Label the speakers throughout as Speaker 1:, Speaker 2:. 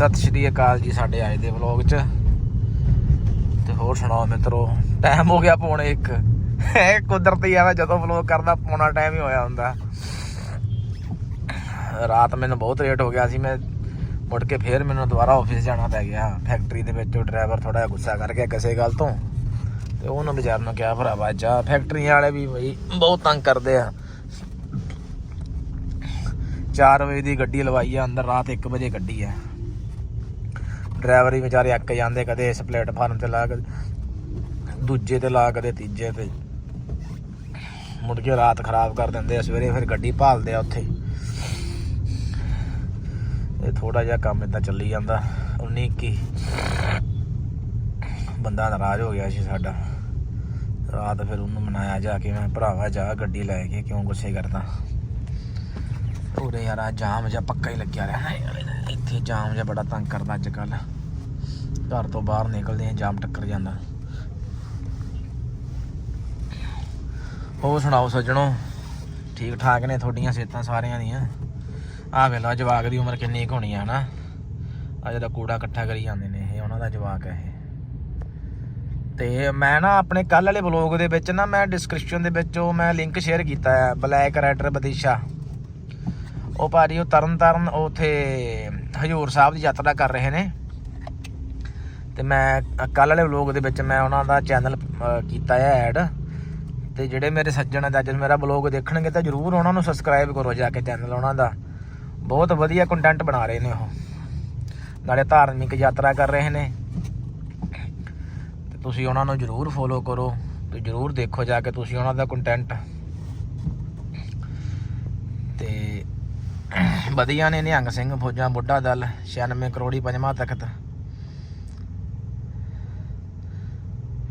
Speaker 1: ਸਤਿ ਸ਼੍ਰੀ ਅਕਾਲ ਜੀ ਸਾਡੇ ਅੱਜ ਦੇ ਵਲੌਗ 'ਚ। ਤੇ ਹੋਰ ਸੁਣਾਓ ਮਿੱਤਰੋ ਟਾਈਮ ਹੋ ਗਿਆ ਪੌਣੇ ਇੱਕ। ਇਹ ਕੁਦਰਤੀ ਆ ਮੈਂ ਜਦੋਂ ਵਲੌਗ ਕਰਦਾ, ਪੌਣਾ ਟਾਈਮ ਹੀ ਹੋਇਆ ਹੁੰਦਾ। ਰਾਤ ਮੈਨੂੰ ਬਹੁਤ ਲੇਟ ਹੋ ਗਿਆ ਸੀ, ਮੈਂ ਮੁੜ ਕੇ ਫੇਰ ਮੈਨੂੰ ਦੁਬਾਰਾ ਆਫਿਸ ਜਾਣਾ ਪੈ ਗਿਆ। ਫੈਕਟਰੀ ਦੇ ਵਿੱਚ ਉਹ ਡਰਾਈਵਰ ਥੋੜਾ ਜਿਹਾ ਗੁੱਸਾ ਕਰ ਗਿਆ ਕਿਸੇ ਗੱਲ ਤੋਂ। ਤੇ ਉਹਨੂੰ ਵਿਚਾਰ ਨੂੰ ਕਿਹਾ, ਭਰਾਵਾ, ਜਾ ਫੈਕਟਰੀਆਂ ਵਾਲੇ ਵੀ ਬਈ ਬਹੁਤ ਤੰਗ ਕਰਦੇ ਆ। 4 ਵਜੇ ਦੀ ਗੱਡੀ ਲਵਾਈ ਆ, ਅੰਦਰ ਰਾਤ 1 ਵਜੇ ਗੱਡੀ ਆ। ਡਰਾਈਵਰ ਹੀ ਵਿਚਾਰੇ ਅੱਕ ਜਾਂਦੇ ਕਦੇ ਇਸ ਪਲੇਟਫਾਰਮ ਤੇ ਲਾ ਕਦੇ ਦੂਜੇ ਤੇ ਲਾ ਕਦੇ ਤੀਜੇ ਤੇ। ਮੁੜ ਕੇ ਰਾਤ ਖਰਾਬ ਕਰ ਦਿੰਦੇ ਆ, ਸਵੇਰੇ ਫਿਰ ਗੱਡੀ ਭਾਲਦੇ ਆ ਉੱਥੇ। ਇਹ ਥੋੜਾ ਜਿਹਾ ਕੰਮ ਇਦਾਂ ਚੱਲੀ ਜਾਂਦਾ 19 ਕੀ ਬੰਦਾ ਨਾਰਾਜ਼ ਹੋ ਗਿਆ ਸੀ ਸਾਡਾ। ਰਾਤ ਫਿਰ ਉਹਨੂੰ ਮਨਾਇਆ ਜਾ ਕੇ, ਮੈਂ ਭਰਾਵਾ ਜਾ ਗੱਡੀ ਲੈ ਕੇ, ਕਿਉਂ ਗੁੱਸੇ ਕਰਦਾ। ਉਰੇ ਯਾਰ ਆ ਜਾਮ ਜਿਹਾ ਪੱਕਾ ਹੀ ਲੱਗਿਆ ਰਹਿਣਾ ਯਾਰ ਇੱਥੇ ਜਾਮ ਜਿਹਾ ਬੜਾ ਤੰਗ ਕਰਦਾ ਅੱਜ ਕੱਲ ਘਰ ਤੋਂ ਬਾਹਰ ਨਿਕਲਦੇ ਆ, ਜਾਮ ਟੱਕਰ ਜਾਂਦਾ। ਹੋਰ ਸੁਣਾਓ ਸੱਜਣੋ? ਠੀਕ ਠਾਕ ਨੇ ਤੁਹਾਡੀਆਂ ਸਿਹਤਾਂ ਸਾਰਿਆਂ ਦੀਆਂ? ਆ ਵੇਲਾ ਜਵਾਕ ਦੀ ਉਮਰ ਕਿੰਨੀ ਕੁ ਹੋਣੀ ਆ ਨਾ ਅੱਜ ਦਾ ਕੂੜਾ ਇਕੱਠਾ ਕਰੀ ਜਾਂਦੇ ਨੇ ਇਹ, ਉਹਨਾਂ ਦਾ ਜਵਾਕ ਹੈ ਇਹ। ਤੇ ਮੈਂ ਨਾ ਆਪਣੇ ਕੱਲ ਵਾਲੇ ਵਲੌਗ ਦੇ ਵਿੱਚ ਨਾ, ਮੈਂ ਡਿਸਕ੍ਰਿਪਸ਼ਨ ਦੇ ਵਿੱਚ ਉਹ ਮੈਂ ਲਿੰਕ ਸ਼ੇਅਰ ਕੀਤਾ ਹੈ ਬਲੈਕ ਰਾਈਡਰ ਬਦੀਸ਼ਾ ਉਹ ਭਾਜੀ, ਉਹ ਤਰਨ ਤਾਰਨ ਉਥੇ ਹਜੂਰ ਸਾਹਿਬ ਦੀ ਯਾਤਰਾ ਕਰ ਰਹੇ ਨੇ। ਤੇ ਮੈਂ ਕੱਲ ਵਾਲੇ ਵਲੋਗ ਦੇ ਵਿੱਚ ਮੈਂ ਉਹਨਾਂ ਦਾ ਚੈਨਲ ਕੀਤਾ ਹੈ ਐਡ ਤੇ ਜਿਹੜੇ ਮੇਰੇ ਸੱਜਣ ਆ ਜਦ ਮੇਰਾ ਵਲੌਗ ਦੇਖਣਗੇ ਤਾਂ ਜਰੂਰ ਉਹਨਾਂ ਨੂੰ ਸਬਸਕ੍ਰਾਈਬ ਕਰੋ ਜਾ ਕੇ ਚੈਨਲ ਉਹਨਾਂ ਦਾ। ਬਹੁਤ ਵਧੀਆ ਕੰਟੈਂਟ ਬਣਾ ਰਹੇ ਨੇ ਉਹ। ਨਾਲੇ ਧਾਰਮਿਕ ਯਾਤਰਾ ਕਰ ਰਹੇ ਨੇ। ਤੇ ਤੁਸੀਂ ਉਹਨਾਂ ਨੂੰ ਜਰੂਰ ਫੋਲੋ ਕਰੋ। ਤੇ ਜਰੂਰ ਦੇਖੋ ਜਾ ਕੇ ਤੁਸੀਂ ਉਹਨਾਂ ਦਾ ਕੰਟੈਂਟ ਤੇ ਵਧੀਆ ਨੇ ਨਿਹੰਗ ਸਿੰਘ, ਫੌਜਾਂ, ਬੁੱਢਾ ਦਲ 96 ਕਰੋੜੀ ਪੰਜਵਾਂ ਤਖਤ।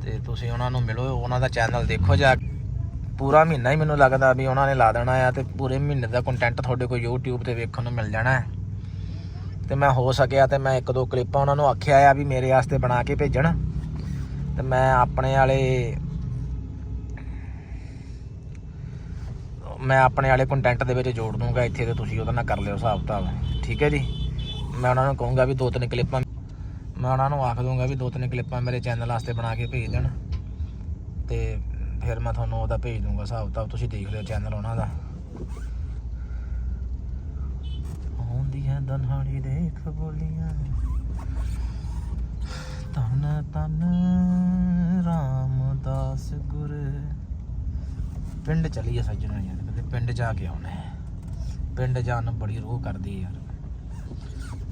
Speaker 1: ਤੇ ਤੁਸੀਂ ਉਹਨਾਂ ਨੂੰ ਮਿਲੋ, ਉਹਨਾਂ ਦਾ ਚੈਨਲ ਦੇਖੋ ਜਾ ਪੂਰਾ ਮਹੀਨਾ ਹੀ ਮੈਨੂੰ ਲੱਗਦਾ ਵੀ ਉਹਨਾਂ ਨੇ ਲਾ ਦੇਣਾ ਆ ਤੇ ਪੂਰੇ ਮਹੀਨੇ ਦਾ ਕੰਟੈਂਟ ਤੁਹਾਡੇ ਕੋਲ YouTube ਤੇ ਵੇਖਣ ਨੂੰ ਮਿਲ ਜਾਣਾ ਹੈ। ਤੇ ਮੈਂ ਹੋ ਸਕਿਆ ਤੇ ਮੈਂ ਇੱਕ ਦੋ ਕਲਿੱਪਾਂ ਉਹਨਾਂ ਨੂੰ ਆਖਿਆ ਆ ਵੀ ਮੇਰੇ ਵਾਸਤੇ ਬਣਾ ਕੇ ਭੇਜਣ। ਤੇ ਮੈਂ ਆਪਣੇ ਵਾਲੇ ਮੈਂ ਆਪਣੇ ਵਾਲੇ ਕੰਟੈਂਟ ਦੇ ਵਿੱਚ ਜੋੜ ਦੂੰਗਾ, ਇੱਥੇ ਤੇ ਤੁਸੀਂ ਉਹਦੇ ਨਾਲ ਕਰ ਲਿਓ ਹਿਸਾਬ ਕਿਤਾਬ। ਠੀਕ ਹੈ ਜੀ? ਮੈਂ ਉਹਨਾਂ ਨੂੰ ਕਹੂੰਗਾ ਵੀ ਦੋ ਤਿੰਨ ਕਲਿੱਪਾਂ ਮੈਂ ਉਹਨਾਂ ਨੂੰ ਆਖ ਦੂੰਗਾ ਵੀ ਦੋ ਤਿੰਨ ਕਲਿੱਪਾਂ ਮੇਰੇ ਚੈਨਲ ਵਾਸਤੇ ਬਣਾ ਕੇ ਭੇਜ ਦੇਣ। ਤੇ ਫਿਰ ਮੈਂ ਤੁਹਾਨੂੰ ਉਹਦਾ ਭੇਜ ਦੂੰਗਾ ਹਿਸਾਬ ਕਿਤਾਬ, ਤੁਸੀਂ ਦੇਖ ਲਿਓ ਚੈਨਲ ਉਹਨਾਂ ਦਾ। ਹੁੰਦੀਆਂ ਦਨਹਾੜੀ ਦੇਖ ਬੋਲੀਆਂ। ਤਨ ਤਨ ਰਾਮਦਾਸ ਗੁਰ। ਪਿੰਡ ਚਲੀਏ ਸੱਜਣਾ ਯਾਰ। ਪਿੰਡ ਜਾ ਕੇ ਆਉਣਾ ਹੈ। ਪਿੰਡ ਜਾਣ ਨੂੰ ਬੜੀ ਰੋਹ ਕਰਦੀ ਯਾਰ।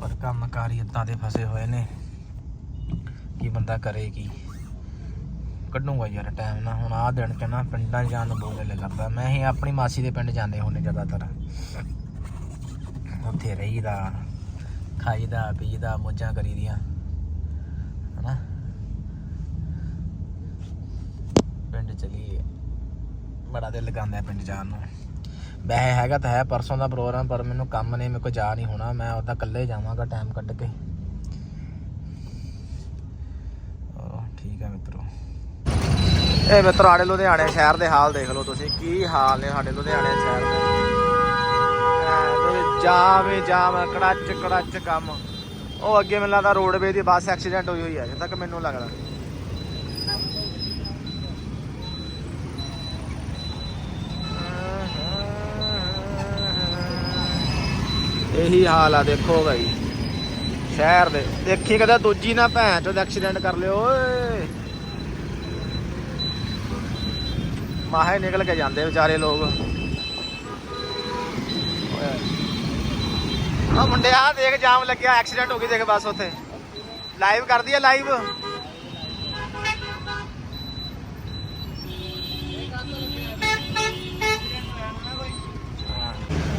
Speaker 1: ਪਰ ਕੰਮਕਾਰ ਹੀ ਇਦਾਂ ਦੇ ਫਸੇ ਹੋਏ ਨੇ ਕੀ ਬੰਦਾ ਕਰੇ ਕੀ। ਕੱਢੂਗਾ ਯਾਰ ਟਾਈਮ ਨਾ। ਹੁਣ ਆਹ ਦਿਨ ਚ ਨਾ ਪਿੰਡਾਂ ਜਾਣ ਨੂੰ ਬਹੁਤ ਦਿਲ ਕਰਦਾ ਮੈਂ ਹੀ ਆਪਣੀ ਮਾਸੀ ਦੇ ਪਿੰਡ ਜਾਂਦੇ ਹੁੰਦੇ ਜ਼ਿਆਦਾਤਰ। ਉੱਥੇ ਰਹੀਦਾ, ਖਾਈਦਾ, ਪੀਦਾ, ਮੋਜਾਂ ਕਰੀਦੀਆਂ। ਹਨਾ? ਪਿੰਡ ਚਲੀਏ। ਬੜਾ ਦਿਲ ਲਗਾਉਂਦਾ ਪਿੰਡ ਜਾਣ ਨੂੰ। ਵੈਸੇ ਹੈਗਾ ਤਾਂ ਹੈ, ਪਰਸੋਂ ਦਾ ਪ੍ਰੋਗਰਾਮ, ਪਰ ਮੈਨੂੰ ਕੰਮ ਨੇ, ਮੇਰੇ ਕੋ ਜਾ ਨਹੀਂ ਹੋਣਾ। ਮੈਂ ਉਹਦਾ ਇਕੱਲੇ ਜਾਵਾਂਗਾ ਟਾਈਮ ਕੱਢ ਕੇ। ਠੀਕ ਹੈ ਮਿੱਤਰੋ। ਇਹ ਮਿੱਤਰੋ, ਸਾਡੇ ਲੁਧਿਆਣੇ ਸ਼ਹਿਰ ਦੇ ਹਾਲ ਦੇਖ ਲਓ ਤੁਸੀਂ। ਕੀ ਹਾਲ ਨੇ ਸਾਡੇ ਲੁਧਿਆਣੇ ਸ਼ਹਿਰ ਦੇ। ਐਂ ਜਾਮ ਹੀ ਜਾਮ, ਕੜਾਚ ਕੜਾਚ ਕੰਮ। ਉਹ ਅੱਗੇ ਮੈਨੂੰ ਲੱਗਦਾ ਰੋਡਵੇ ਦੀ ਬੱਸ ਐਕਸੀਡੈਂਟ ਹੋਈ ਹੋਈ ਹੈ ਜਿੱਦ ਤੱਕ ਮੈਨੂੰ ਲੱਗਦਾ। ਇਹੀ ਹਾਲ ਆ, ਦੇਖੋ ਭਾਈ ਸ਼ਹਿਰ ਦੇ, ਦੇਖੀ ਕਦੇ ਦੂਜੀ ਨਾ ਭੈਣ ਚੋਦ ਐਕਸੀਡੈਂਟ ਕਰ ਲਿਓ, ਓਏ। ਮਾਹੇ ਨਿਕਲ ਕੇ ਜਾਂਦੇ ਵਿਚਾਰੇ ਲੋਕ। ਆ ਮੁੰਡਿਆ ਦੇਖ, ਜਾਮ ਲੱਗਿਆ ਐਕਸੀਡੈਂਟ ਹੋ ਗਈ, ਦੇਖ ਬਸ ਉੱਥੇ। ਲਾਈਵ ਕਰਦੀ ਆ ਲਾਈਵ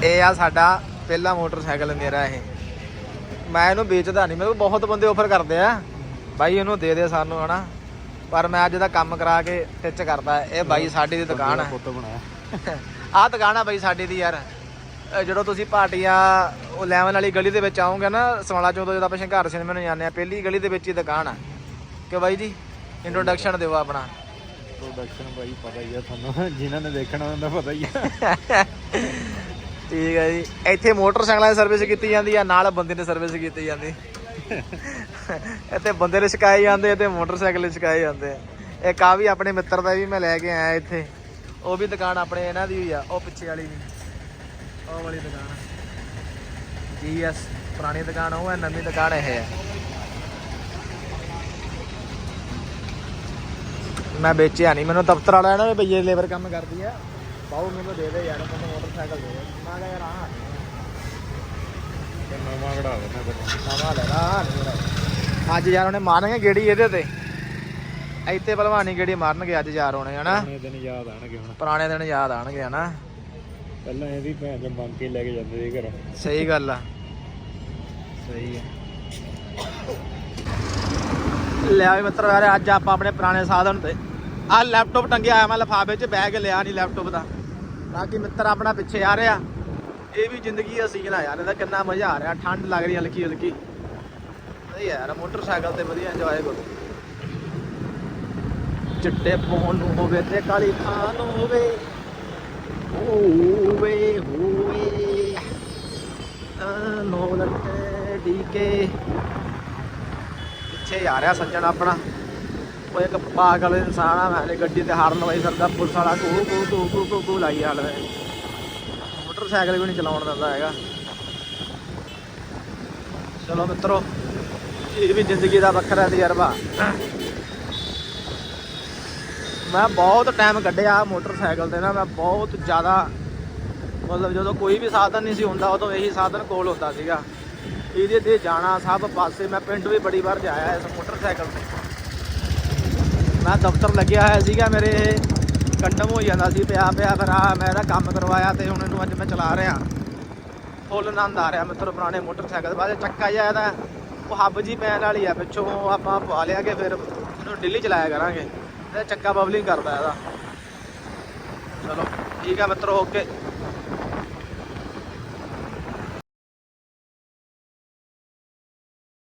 Speaker 1: ਇਹ ਆ ਸਾਡਾ ਪਹਿਲਾ ਮੋਟਰਸਾਈਕਲ ਮੇਰਾ ਇਹ। ਮੈਂ ਇਹਨੂੰ ਵੇਚਦਾ ਨਹੀਂ ਕੋਲ ਬਹੁਤ ਬੰਦੇ ਆਫਰ ਕਰਦੇ ਆ। ਬਾਈ ਇਹਨੂੰ ਦੇ ਦੇ ਸਾਨੂੰ ਹਨਾ। ਪਰ ਮੈਂ ਅੱਜ ਦਾ ਕੰਮ ਕਰਾ ਕੇ ਟਿਚ ਕਰਦਾ ਇਹ ਬਾਈ ਸਾਡੀ ਦੀ ਦੁਕਾਨ ਹੈ
Speaker 2: ਫੋਟੋ ਬਣਾਇਆ।
Speaker 1: ਆਹ ਦੁਕਾਨ ਆ ਬਾਈ ਸਾਡੀ ਦੀ ਯਾਰ। ਜਦੋਂ ਤੁਸੀਂ ਪਾਰਟੀਆਂ ਉਹ ਲੈਵਨ ਵਾਲੀ ਗਲੀ ਦੇ ਵਿੱਚ ਆਓਗੇ ਨਾ ਸਮਾਲਾ ਚੋਂ ਤੋਂ ਜਦੋਂ ਆਪਾਂ ਸ਼ੰਘਾਰ ਸਿਨੇਮੇ ਨੂੰ ਜਾਂਦੇ ਆ ਪਹਿਲੀ ਗਲੀ ਦੇ ਵਿੱਚ ਹੀ ਦੁਕਾਨ ਆ। ਕਿ ਬਾਈ ਜੀ? ਇੰਟਰੋਡਕਸ਼ਨ ਦਿਓ ਆਪਣਾ।
Speaker 2: ਪ੍ਰੋਡਕਸ਼ਨ ਬਾਈ ਪਤਾ ਹੀ ਆ ਤੁਹਾਨੂੰ। ਜਿਨ੍ਹਾਂ ਨੇ ਦੇਖਣਾ ਉਹਨਾਂ ਦਾ ਪਤਾ ਹੀ ਆ।
Speaker 1: ਠੀਕ ਹੈ ਜੀ। ਇੱਥੇ ਮੋਟਰਸਾਈਕਲਾਂ ਦੀ ਸਰਵਿਸ ਕੀਤੀ ਜਾਂਦੀ ਆ, ਨਾਲ ਬੰਦੇ ਦੀ ਸਰਵਿਸ ਕੀਤੀ ਜਾਂਦੀ। ਇੱਥੇ ਬੰਦੇ ਲਿਸ਼ਕਾਏ ਜਾਂਦੇ ਤੇ ਮੋਟਰਸਾਈਕਲ ਲਿਸ਼ਕਾਏ ਜਾਂਦੇ ਆ। ਇੱਕ ਵੀ ਆਪਣੇ ਮਿੱਤਰ ਦਾ ਵੀ ਮੈਂ ਲੈ ਕੇ ਆਇਆ ਇੱਥੇ। ਉਹ ਵੀ ਦੁਕਾਨ ਆਪਣੇ ਇਹਨਾਂ ਦੀ ਹੋਈ ਆ, ਉਹ ਪਿੱਛੇ ਵਾਲੀ ਵੀ। ਉਹ ਵਾਲੀ ਦੁਕਾਨ ਜੀਐਸ ਪੁਰਾਣੀ ਦੁਕਾਨ, ਉਹ ਹੈ, ਨਵੀਂ ਦੁਕਾਨ ਇਹ ਹੈ ਮੈਂ ਵੇਚਿਆ ਨਹੀਂ ਮੈਨੂੰ ਦਫ਼ਤਰ ਵਾਲਾ ਨਾ ਵੀ ਭਈਏ ਲੇਬਰ ਕੰਮ ਕਰਦੀ ਆ। ਬਾਹੂ ਮੈਨੂੰ ਦੇ ਦੇ ਯਾਰ, ਮੈਨੂੰ ਮੋਟਰਸਾਈਕਲ ਦੇ ਦੇ। ਮੈਂ ਕਿਹਾ ਯਾਰ ਆਹ
Speaker 2: ਤੇ ਨਵਾਂ ਕਢਾ ਦੇਣਾ ਤੈਨੂੰ
Speaker 1: ਨਵਾਂ ਲੈਣਾ ਆਹ ਨਹੀਂ ਮੇਰਾ। ਅੱਜ ਯਾਰ ਉਹਨੇ ਮਾਰਨਗੇ ਗੇੜੀ ਇਹਦੇ ਤੇ। ਇੱਥੇ ਭਲਵਾਨੀ ਗੇੜੀ ਮਾਰਨਗੇ ਅੱਜ ਯਾਰ ਹੋਣੇ ਹਨਾ?
Speaker 2: ਪੁਰਾਣੇ ਦਿਨ ਯਾਦ ਆਣਗੇ ਹੁਣ।
Speaker 1: ਪੁਰਾਣੇ ਦਿਨ ਯਾਦ ਆਣਗੇ ਹਨਾ?
Speaker 2: ਪਹਿਲਾਂ ਇਹਦੀ ਭੈਣ ਚ ਮੰਗ ਕੇ ਲੈ ਕੇ ਜਾਂਦੇ ਸੀ ਘਰੋਂ।
Speaker 1: ਸਹੀ ਗੱਲ ਆ। ਸਹੀ ਹੈ ਲਿਆ ਵੀ ਮਿੱਤਰ ਯਾਰ ਅੱਜ ਆਪਾਂ ਆਪਣੇ ਪੁਰਾਣੇ ਸਾਧਨ ਤੇ। ਆ ਲੈਪਟਾਪ ਟੰਗਿਆ ਆਇਆ ਮੈਂ ਲਫਾਫੇ 'ਚ ਬੈਗ ਲਿਆ ਨਹੀਂ ਲੈਪਟਾਪ ਦਾ। ਬਾਕੀ ਮਿੱਤਰ ਆਪਣਾ ਪਿੱਛੇ ਆ ਰਿਹਾ। ਇਹ ਵੀ ਜ਼ਿੰਦਗੀ ਹਸੀਨ ਆ ਯਾਰ, ਇਹਦਾ ਕਿੰਨਾ ਮਜ਼ਾ ਆ ਰਿਹਾ, ਠੰਡ ਲੱਗ ਰਹੀ ਹਲਕੀ ਹਲਕੀ। ਸਹੀ ਯਾਰ, ਮੋਟਰਸਾਈਕਲ ਤੇ ਵਧੀਆ ਇੰਜੋਏ ਕਰੋ। ਚਿੱਟੇ ਪੋਹਣ ਨੂੰ ਹੋਵੇ ਤੇ ਕਾਲੀ ਥਾਂ ਹੋਵੇ ਹੋਵੇ ਹੋਵੇ। ਨੋ ਲੱਟੇ ਡੀਕੇ ਪਿੱਛੇ ਆ ਰਿਹਾ ਸੱਜਣ ਆਪਣਾ। ਉਹ ਇੱਕ ਪਾਗਲ ਇਨਸਾਨ ਆ, ਮੈਂ ਗੱਡੀ ਤੇ ਹਾਰਨ ਵਾਈ ਫਿਰਦਾ, ਪੁਲਿਸ ਵਾਲਾ ਕੂ ਕੂ ਕੂ ਕੂ ਕੂ ਕੂ ਲਾਈ ਹਾਲ। ਵੇ ਮੋਟਰਸਾਈਕਲ ਵੀ ਨਹੀਂ ਚਲਾਉਣ ਦਿੰਦਾ ਹੈਗਾ। ਚਲੋ ਮਿੱਤਰੋ, ਇਹ ਵੀ ਜ਼ਿੰਦਗੀ ਦਾ ਵੱਖਰਾ ਤਜਰਬਾ। ਮੈਂ ਬਹੁਤ ਟਾਈਮ ਕੱਢਿਆ ਮੋਟਰਸਾਈਕਲ ਤੇ ਨਾ, ਮੈਂ ਬਹੁਤ ਜ਼ਿਆਦਾ ਮਤਲਬ ਜਦੋਂ ਕੋਈ ਵੀ ਸਾਧਨ ਨਹੀਂ ਸੀ ਹੁੰਦਾ, ਉਦੋਂ ਇਹੀ ਸਾਧਨ ਕੋਲ ਹੁੰਦਾ ਸੀਗਾ। ਇਹਦੇ ਤੇ ਜਾਣਾ ਸਭ ਪਾਸੇ, ਮੈਂ ਪਿੰਡ ਵੀ ਬੜੀ ਵਾਰ ਜਾਇਆ ਇਸ ਮੋਟਰਸਾਈਕਲ ਤੇ। ਮੈਂ ਦਫ਼ਤਰ ਲੱਗਿਆ ਹੋਇਆ ਸੀਗਾ, ਮੇਰੇ ਕੰਡਮ ਹੋ ਜਾਂਦਾ ਸੀ, ਪਿਆ ਪਿਆ, ਫਿਰ ਆ ਮੈਂ ਇਹਦਾ ਕੰਮ ਕਰਵਾਇਆ ਤੇ ਹੁਣ ਇਹਨੂੰ ਅੱਜ ਮੈਂ ਚਲਾ ਰਿਹਾ। ਫੁੱਲ ਆਨੰਦ ਆ ਰਿਹਾ ਮਿੱਤਰ, ਪੁਰਾਣੇ ਮੋਟਰਸਾਈਕਲ ਦੇ ਬਾਅਦ ਚੱਕਾ ਜਿਹਾ ਇਹਦਾ। ਉਹ ਹੱਬ ਜੀ ਪੈਣ ਵਾਲੀ ਆ, ਪਿੱਛੋਂ ਆਪਾਂ ਪਵਾ ਲਿਆ ਕਿ ਫਿਰ ਇਹਨੂੰ ਦਿੱਲੀ ਚਲਾਇਆ ਕਰਾਂਗੇ। ਇਹ ਚੱਕਾ ਬਬਲਿੰਗ ਕਰਦਾ ਇਹਦਾ। ਚਲੋ, ਠੀਕ ਆ ਮਿੱਤਰੋ, ਓਕੇ।